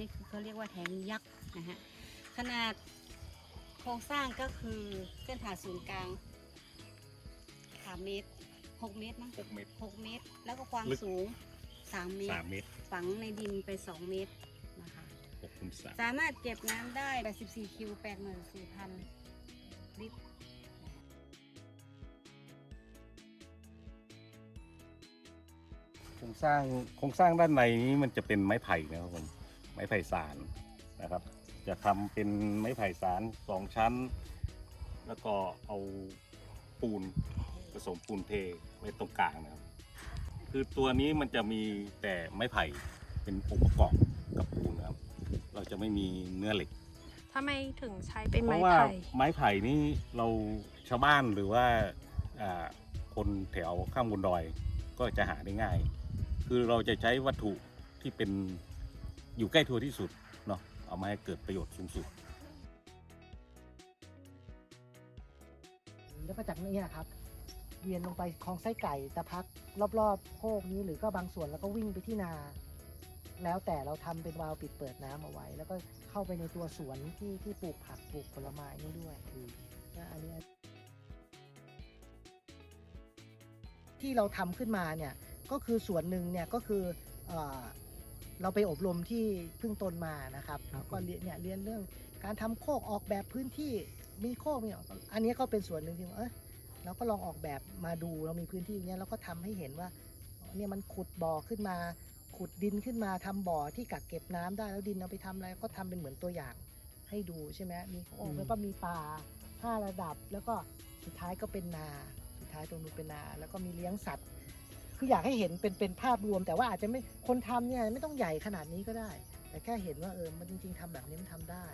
นี่คือเขาเรียกว่าแทงยักษ์นะฮะขนาดโครงสร้างก็คือเส้นผ่าศูนย์กลางสามเมตรหกเมตรมั้งหกเมตร หกเมตร แล้วก็ความลึก สูงสามเมตสาร มเมตรฝังในดินไปสองเมตรนะคะ หกคูณสามสามารถเก็บน้ำได้ 84 คิว 84,000 ลิตร โครงสร้างโครงสร้างด้านในนี้มันจะเป็นไม้ไผ่นะครับผมไม้ไผ่สารนะครับ จะทำเป็นไม้ไผ่สารสองชั้น แล้วก็เอาปูนผสมปูนเทไว้ตรงกลางนะครับ คือตัวนี้มันจะมีแต่ไม้ไผ่เป็นองค์ประกอบกับปูนนะครับ เราจะไม่มีเนื้อเหล็กทำไมถึงใช้เป็นเพไม้ราะว่าไผ่ไม้ไผ่นี่เราชาวบ้านหรือว่าอ่าคนแถวข้ามบนดอยก็จะหาได้ง่าย คือเราจะใช้วัตถุที่เป็น อยู่ใกล้ตัวที่สุดเนาะเอามาให้เกิดประโยชน์สูงสุด แล้วก็จากนี้ครับ เวียนลงไปคลองไส้ไก่ตะพักรอบๆโคกนี้หรือก็บางส่วนแล้วก็วิ่งไปที่นา แล้วแต่เราทำเป็นวาล์วปิดเปิดน้ำเอาไว้ แล้วก็เข้าไปในตัวสวนที่ที่ปลูกผักปลูกผลไม้นี่ด้วยนะอันนี้ ที่เราทำขึ้นมาเนี่ยก็คือส่วนหนึ่งเนี่ยก็คือเออ เราไปอบรมที่พึ่งตนมานะครับครับก็เรียนเนี่ยเรียนเรื่องการทำโคกออกแบบพื้นที่มีโคกมีอันนี้ก็เป็นส่วนหนึ่งที่ว่าเออเราก็ลองออกแบบมาดูเรามีพื้นที่อย่างเงี้ยเราก็ทำให้เห็นว่าเนี่ยมันขุดบ่อขึ้นมา ขุดดินขึ้นมาทำบ่อที่กักเก็บน้ำได้แล้วดินเอาไปทำอะไรก็ทำเป็นเหมือนตัวอย่างให้ดูใช่ไหมมีโอ่งแล้วก็มีป่าห้าระดับ แล้วก็สุดท้ายก็เป็นนา สุดท้ายตรงนู้นเป็นนา แล้วก็มีเลี้ยงสัตว์ คืออยากให้เห็นเป็นเป็นภาพรวม แต่ว่าอาจจะไม่คนทำเนี่ยไม่ต้องใหญ่ขนาดนี้ก็ได้ แต่แค่เห็นว่าเออมันจริง ๆทำแบบนี้มันทำได้